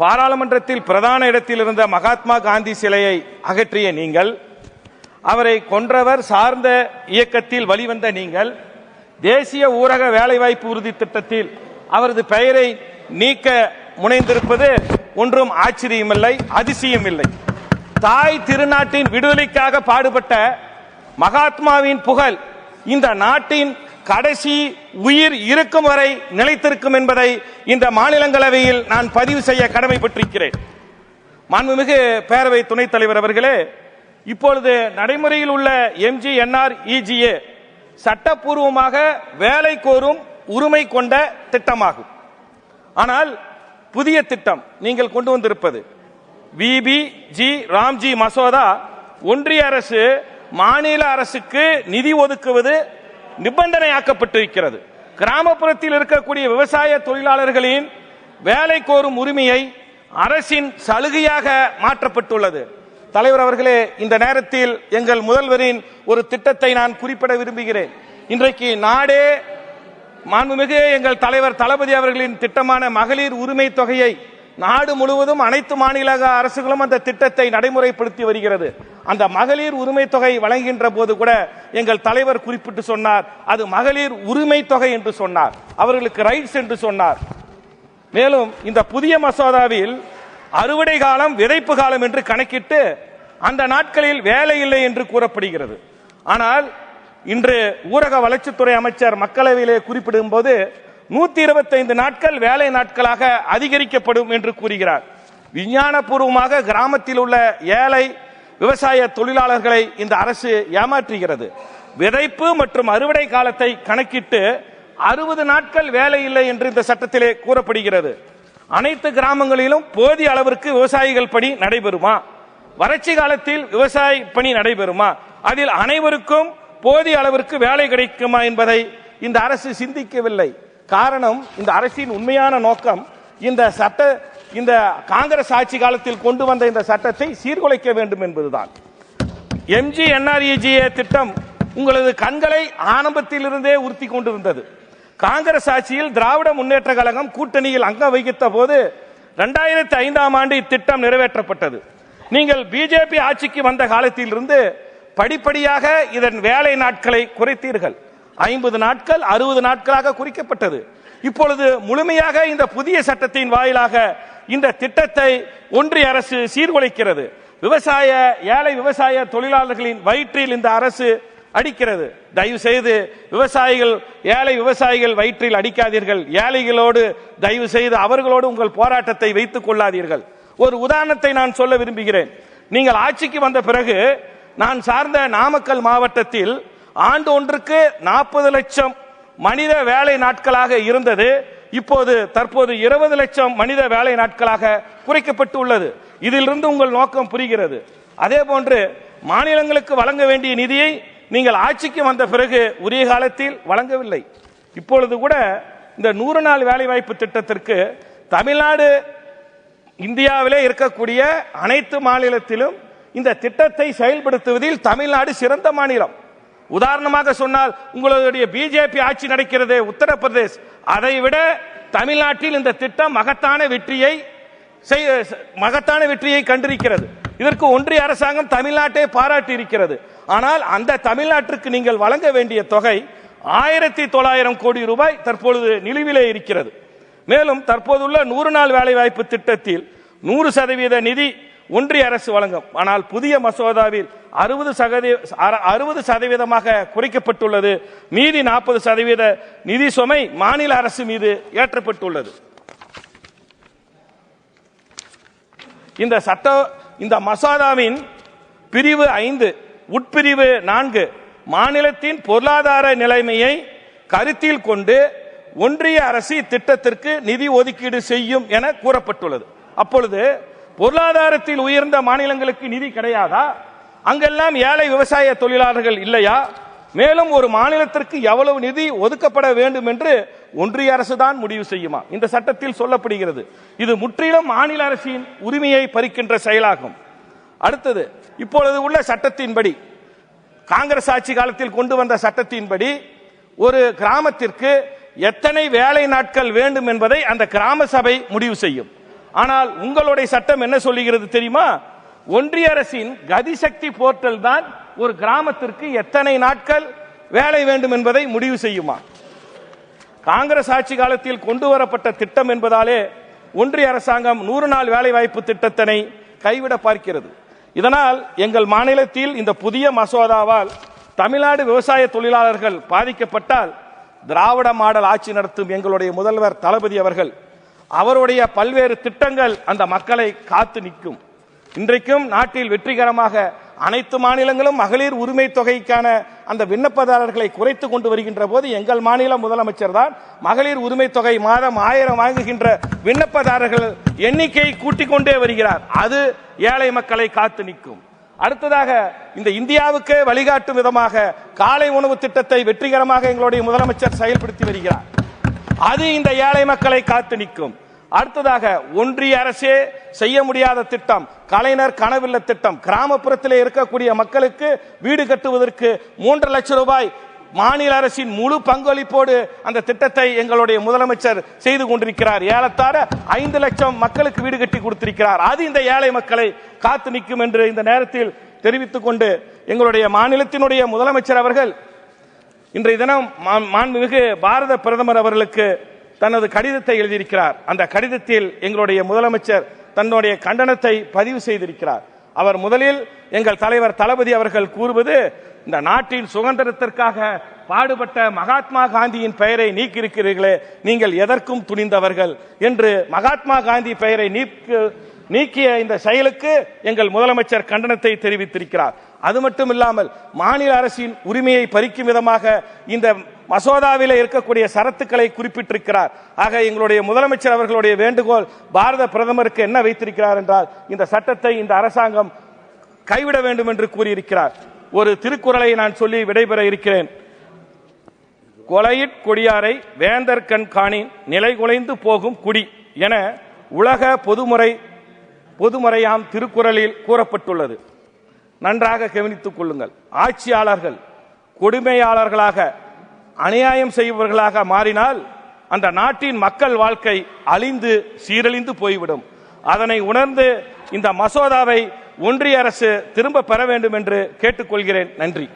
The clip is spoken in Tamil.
பாராளுமன்றத்தில் பிரதான இடத்தில் இருந்த மகாத்மா காந்தி சிலையை அகற்றிய நீங்கள் அவரை கொன்றவர் சார்ந்த இயக்கத்தில் வழிவந்த நீங்கள் தேசிய ஊரக வேலைவாய்ப்பு உறுதி திட்டத்தில் அவரது பெயரை நீக்க முனைந்திருப்பது ஒன்றும் ஆச்சரியமில்லை அதிசயம் இல்லை. தாய் திருநாட்டின் விடுதலைக்காக பாடுபட்ட மகாத்மாவின் புகழ் இந்த நாட்டின் கடைசி உயிர் இருக்கும் வரை நிலைத்திருக்கும் என்பதை இந்த மாநிலங்களவையில் நான் பதிவு செய்ய கடமைப்பட்டிருக்கிறேன். மாண்புமிகு பேரவை துணைத் தலைவர் அவர்களே இப்பொழுது நடைமுறையில் உள்ள எம்ஜிஎன்ஆர் இஜிஏ சட்டப்பூர்வமாக வேலை கோரும் உரிமை கொண்ட திட்டமாகும். ஆனால் புதிய திட்டம் நீங்கள் கொண்டு வந்திருப்பது விபி ஜி ராம்ஜி மசோதா ஒன்றிய அரசு மாநில அரசுக்கு நிதி ஒதுக்குவது நிபந்தனையாக்கப்பட்டிருக்கிறது. கிராமப்புறத்தில் இருக்கக்கூடிய விவசாய தொழிலாளர்களின் வேலை கோரும் உரிமையை அரசின் சலுகையாக மாற்றப்பட்டுள்ளது. தலைவர் அவர்களே இந்த நேரத்தில் எங்கள் முதல்வரின் ஒரு திட்டத்தை நான் குறிப்பிட விரும்புகிறேன். இன்றைக்கு நாடே மாண்புமிகு எங்கள் தலைவர் தளபதி அவர்களின் திட்டமான மகளிர் உரிமை தொகையை நாடு முழுவதும் அனைத்து மாநில அரசுகளும் அந்த திட்டத்தை நடைமுறைப்படுத்தி வருகிறது. அந்த மகளிர் உரிமை தொகை வழங்குகின்ற போது கூட எங்கள் தலைவர் குறிப்பிட்டு சொன்னார் அது மகளிர் உரிமை தொகை என்று சொன்னார். அவர்களுக்கு ரைட்ஸ் என்று சொன்னார். மேலும் இந்த புதிய மசோதாவில் அறுவடை காலம் விதைப்பு காலம் என்று கணக்கிட்டு அந்த நாட்களில் வேலை இல்லை என்று கூறப்படுகிறது. ஆனால் இன்று ஊரக வளர்ச்சித்துறை அமைச்சர் மக்களவையிலே குறிப்பிடும் போது நூத்தி இருபத்தைந்து நாட்கள் வேலை நாட்களாக அதிகரிக்கப்படும் என்று கூறுகிறார். விஞ்ஞானபூர்வமாக கிராமத்தில் உள்ள ஏழை விவசாய தொழிலாளர்களை இந்த அரசு ஏமாற்றுகிறது. விதைப்பு மற்றும் அறுவடை காலத்தை கணக்கிட்டு அறுபது நாட்கள் வேலை இல்லை என்று இந்த சட்டத்திலே கூறப்படுகிறது. அனைத்து கிராமங்களிலும் போதிய அளவிற்கு விவசாயிகள் பணி நடைபெறுமா? வறட்சி காலத்தில் விவசாய பணி நடைபெறுமா? அதில் அனைவருக்கும் போதிய அளவிற்கு வேலை கிடைக்குமா என்பதை இந்த அரசு சிந்திக்கவில்லை. காரணம் இந்த அரசின் உண்மையான நோக்கம் இந்த சட்ட இந்த காங்கிரஸ் ஆட்சி காலத்தில் கொண்டு வந்த இந்த சட்டத்தை சீர்குலைக்க வேண்டும் என்பதுதான். எம்ஜி என்ஆர்இஜிஏ திட்டம் உங்களது கண்களை ஆரம்பத்திலிருந்தே உறுத்தி கொண்டிருந்தது. காங்கிரஸ் ஆட்சியில் திராவிட முன்னேற்ற கழகம் கூட்டணியில் அங்கம் வகித்த போது இரண்டாயிரத்தி ஐந்தாம் ஆண்டு இத்திட்டம் நிறைவேற்றப்பட்டது. நீங்கள் பிஜேபி ஆட்சிக்கு வந்த காலத்திலிருந்து படிப்படியாக இதன் வேலை நாட்களை குறைத்தீர்கள். ஐம்பது நாட்கள் அறுபது நாட்களாக குறிக்கப்பட்டது. இப்பொழுது முழுமையாக இந்த புதிய சட்டத்தின் வாயிலாக இந்த திட்டத்தை ஒன்றிய அரசு சீர்குலைக்கிறது. விவசாய ஏழை விவசாய தொழிலாளர்களின் வயிற்றில் இந்த அரசு அடிக்கிறது. தயவு செய்து விவசாயிகள் ஏழை விவசாயிகள் வயிற்றில் அடிக்காதீர்கள். ஏழைகளோடு தயவு செய்து அவர்களோடு உங்கள் போராட்டத்தை வைத்துக் கொள்ளாதீர்கள். ஒரு உதாரணத்தை நான் சொல்ல விரும்புகிறேன். நீங்கள் ஆட்சிக்கு வந்த பிறகு நான் சார்ந்த நாமக்கல் மாவட்டத்தில் ஆண்டு ஒன்றுக்கு நாற்பது லட்சம் மனித வேலை நாட்களாக இருந்தது. இப்போது தற்போது இருபது லட்சம் மனித வேலை நாட்களாக குறைக்கப்பட்டு உள்ளது இதிலிருந்து உங்கள் நோக்கம் புரிகிறது. அதே போன்று மாநிலங்களுக்கு வழங்க வேண்டிய நிதியை நீங்கள் ஆட்சிக்கு வந்த பிறகு உரிய காலத்தில் வழங்கவில்லை. இப்பொழுது கூட இந்த நூறு நாள் வேலைவாய்ப்பு திட்டத்திற்கு தமிழ்நாடு இந்தியாவிலே இருக்கக்கூடிய அனைத்து மாநிலத்திலும் இந்த திட்டத்தை செயல்படுத்துவதில் தமிழ்நாடு சிறந்த மாநிலம். உதாரணமாக சொன்னால் உங்களுடைய பிஜேபி ஆட்சி நடக்கிறது உத்தரப்பிரதேஷ். அதை விட தமிழ்நாட்டில் இந்த திட்டம் மகத்தான வெற்றியை செய்ய- மகத்தான வெற்றியை கண்டிருக்கிறது. இதற்கு ஒன்றிய அரசாங்கம் தமிழ்நாட்டை பாராட்டி இருக்கிறது ஆனால் அந்த தமிழ்நாட்டிற்கு நீங்கள் வழங்க வேண்டிய தொகை ஆயிரத்தி தொள்ளாயிரம் கோடி ரூபாய் தற்பொழுது நிலுவிலே இருக்கிறது. மேலும் தற்போதுள்ள நூறு நாள் வேலைவாய்ப்பு திட்டத்தில் நூறு சதவீத நிதி ஒன்றிய அரசு வழங்கும். ஆனால் புதிய மசோதாவில் அறுபது அறுபது சதவீதமாக குறைக்கப்பட்டுள்ளது. மீதி நாற்பது சதவீத நிதி சுமை மாநில அரசு மீது ஏற்றப்பட்டுள்ளது. இந்த சட்ட இந்த மசோதாவின் பிரிவு ஐந்து உட்பிரிவு நான்கு மாநிலத்தின் பொருளாதார நிலைமையை கருத்தில் கொண்டு ஒன்றிய அரசு இத்திட்டத்திற்கு நிதி ஒதுக்கீடு செய்யும் என கூறப்பட்டுள்ளது. அப்பொழுது பொருளாதாரத்தில் உயர்ந்த மாநிலங்களுக்கு நிதி கிடையாதா? அங்கெல்லாம் ஏழை விவசாய தொழிலாளர்கள் இல்லையா? மேலும் ஒரு மாநிலத்திற்கு எவ்வளவு நிதி ஒதுக்கப்பட வேண்டும் என்று ஒன்றிய அரசு தான் முடிவு செய்யுமா? இந்த சட்டத்தில் சொல்லப்படுகிறது. இது முற்றிலும் மாநில அரசின் உரிமையை பறிக்கின்ற செயலாகும். அடுத்தது இப்பொழுது உள்ள சட்டத்தின்படி காங்கிரஸ் ஆட்சி காலத்தில் கொண்டு வந்த சட்டத்தின்படி ஒரு கிராமத்திற்கு எத்தனை வேலை நாட்கள் வேண்டும் என்பதை அந்த கிராம சபை முடிவு செய்யும். ஆனால் உங்களுடைய சட்டம் என்ன சொல்லுகிறது தெரியுமா? ஒன்றிய அரசின் கதிசக்தி போர்ட்டல் தான் ஒரு கிராமத்திற்கு எத்தனை நாட்கள் வேலை வேண்டும் என்பதை முடிவு செய்யுமா? காங்கிரஸ் ஆட்சி காலத்தில் கொண்டு வரப்பட்ட திட்டம் என்பதாலே ஒன்றிய அரசாங்கம் நூறு நாள் வேலைவாய்ப்பு திட்டத்தினை கைவிட பார்க்கிறது. இதனால் எங்கள் மாநிலத்தில் இந்த புதிய மசோதாவால் தமிழ்நாடு விவசாய தொழிலாளர்கள் பாதிக்கப்பட்டால் திராவிட மாடல் ஆட்சி நடத்தும் எங்களுடைய முதல்வர் தளபதி அவர்கள் அவருடைய பல்வேறு திட்டங்கள் அந்த மக்களை காத்து நிற்கும். இன்றைக்கும் நாட்டில் வெற்றிகரமாக அனைத்து மாநிலங்களும் மகளிர் உரிமை தொகைக்கான அந்த விண்ணப்பதாரர்களை குறைத்து கொண்டு வருகின்ற போது எங்கள் மாநில முதலமைச்சர் தான் மகளிர் உரிமை தொகை மாதம் ஆயிரம் வாங்குகின்ற விண்ணப்பதாரர்கள் எண்ணிக்கையை கூட்டிக் கொண்டே வருகிறார். அது ஏழை மக்களை காத்து நிற்கும். அடுத்ததாக இந்த இந்தியாவுக்கே வழிகாட்டும் விதமாக காலை உணவு திட்டத்தை வெற்றிகரமாக எங்களுடைய முதலமைச்சர் செயல்படுத்தி வருகிறார். அது இந்த ஏழை மக்களை காத்து நிற்கும். அடுத்ததாக ஒன்றிய அரசே செய்ய முடியாத திட்டம் கலைஞர் கனவில்ல திட்டம். கிராமப்புறத்தில் இருக்கக்கூடிய மக்களுக்கு வீடு கட்டுவதற்கு மூன்று லட்சம் ரூபாய் மாநில அரசின் முழு பங்களிப்போடு அந்த திட்டத்தை எங்களுடைய முதலமைச்சர் செய்து கொண்டிருக்கிறார். ஏலத்தார ஐந்து லட்சம் மக்களுக்கு வீடு கட்டி கொடுத்திருக்கிறார். அது இந்த ஏழை மக்களை காத்து நிற்கும் என்று இந்த நேரத்தில் தெரிவித்துக் கொண்டு எங்களுடைய மாநிலத்தினுடைய முதலமைச்சர் அவர்கள் இன்றைய தினம் மாண்புமிகு பாரத பிரதமர் அவர்களுக்கு தனது கடிதத்தை எழுதியிருக்கிறார். அந்த கடிதத்தில் எங்களுடைய முதலமைச்சர் தன்னுடைய கண்டனத்தை பதிவு செய்திருக்கிறார். அவர் முதலில் எங்கள் தலைவர் தளபதி அவர்கள் கூறுவது இந்த நாட்டின் சுதந்திரத்திற்காக பாடுபட்ட மகாத்மா காந்தியின் பெயரை நீக்கியிருக்கிறீர்களே நீங்கள் எதற்கும் துணிந்தவர்கள் என்று மகாத்மா காந்தி பெயரை நீக்கிய இந்த செயலுக்கு எங்கள் முதலமைச்சர் கண்டனத்தை தெரிவித்திருக்கிறார். அது மட்டும் இல்லாமல் மாநில அரசின் உரிமையை பறிக்கும் விதமாக இந்த மசோதாவில் இருக்கக்கூடிய சரத்துக்களை குறிப்பிட்டிருக்கிறார். ஆக எங்களுடைய முதலமைச்சர் அவர்களுடைய வேண்டுகோள் பாரத பிரதமருக்கு என்ன வைத்திருக்கிறார் என்றால் இந்த சட்டத்தை இந்த அரசாங்கம் கைவிட வேண்டும் என்று கூறியிருக்கிறார். ஒரு திருக்குறளை நான் சொல்லி விடைபெற இருக்கிறேன். கொலையிற் கொடியாரை வேந்தர் கண் காணின் நிலை குலைந்து போகும் குடி என உலக பொதுமுறை பொதுமறையாம் திருக்குறளில் கூறப்பட்டுள்ளது. நன்றாக கவனித்துக் கொள்ளுங்கள். ஆட்சியாளர்கள் கொடுமையாளர்களாக அநியாயம் செய்பவர்களாக மாறினால் அந்த நாட்டின் மக்கள் வாழ்க்கை அழிந்து சீரழிந்து போய்விடும். அதனை உணர்ந்து இந்த மசோதாவை ஒன்றிய அரசு திரும்ப பெற வேண்டும் என்று கேட்டுக்கொள்கிறேன். நன்றி.